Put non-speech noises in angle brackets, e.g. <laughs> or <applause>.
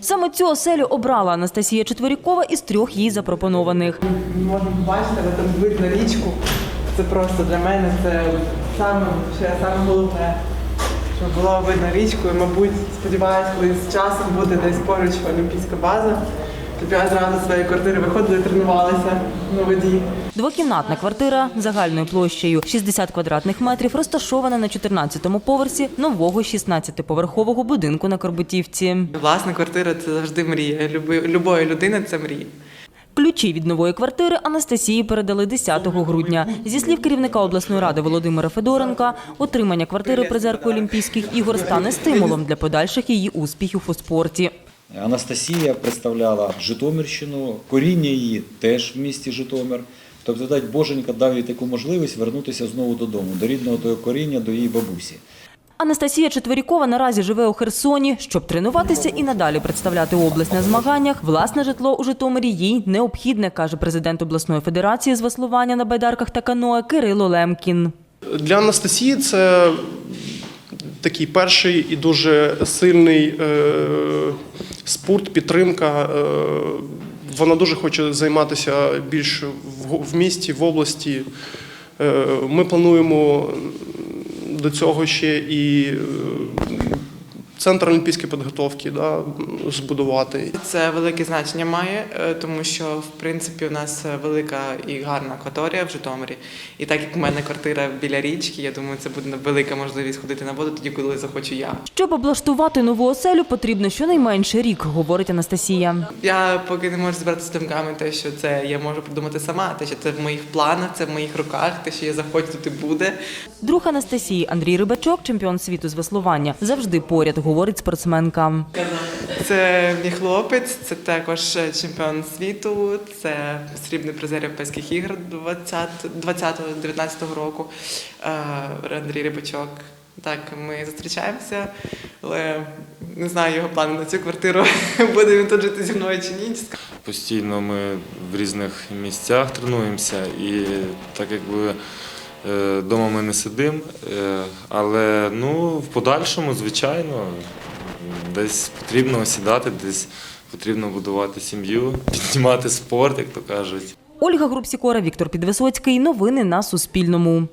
Саме цю оселю обрала Анастасія Четверікова із трьох їй запропонованих. Можна побачити, але там видно річку. Це просто для мене це саме, саме головне. Щоб була видно річку і, мабуть, сподіваюся, коли з часом буде десь поруч олімпійська база, щоб я зразу з своєї квартири виходила і тренувалася на воді. Двокімнатна квартира загальною площею 60 квадратних метрів розташована на 14-му поверсі нового 16-поверхового будинку на Корбутівці. Власна квартира це завжди мрія. Любої людини це мрія. Ключі від нової квартири Анастасії передали 10 грудня. Зі слів керівника обласної ради Володимира Федоренка, отримання квартири призерки Олімпійських ігор стане стимулом для подальших її успіхів у спорті. Анастасія представляла Житомирщину, коріння її теж в місті Житомир. Тобто, дать Боженька дав їй таку можливість вернутися знову додому, до рідного того коріння, до її бабусі. Анастасія Четверікова наразі живе у Херсоні. Щоб тренуватися і надалі представляти область на змаганнях, власне житло у Житомирі їй необхідне, каже президент обласної федерації з веслування на байдарках та каноe Кирило Лемкін. Для Анастасії це такий перший і дуже сильний е, спорт, підтримка. Е, вона дуже хоче займатися більш в, місті, в області. Е, ми плануємо до цього ще і центр олімпійської підготовки да, збудувати. Це велике значення має, е, тому що в принципі у нас е, велика і гарна акваторія в Житомирі. І так як в мене квартира біля річки, я думаю, це буде велика можливість ходити на воду тоді, коли захочу я. Щоб облаштувати нову оселю, потрібно щонайменше рік, говорить Анастасія. Я поки не можу збиратися з думками, те, що це я можу придумати сама, те, що це в моїх планах, це в моїх руках, те, що я захочу, тут і буде. Друг Анастасії Андрій Рибачок, чемпіон світу з веслування, завжди поряд, говорить спортсменка. Це мій хлопець, це також чемпіон світу, це срібний призер Європейських ігор 20-19 року. Е, Андрій Рибачок. Так, ми зустрічаємося, але не знаю його плани на цю квартиру. <laughs> Буде він тут жити зі мною чи ні. Постійно ми в різних місцях тренуємося і так якби вдома ми не сидимо, е, але ну, в подальшому, звичайно, десь потрібно осідати, десь потрібно будувати сім'ю, <laughs> піднімати спорт, як то кажуть. Ольга Групсікора, Віктор Підвисоцький. Новини на Суспільному.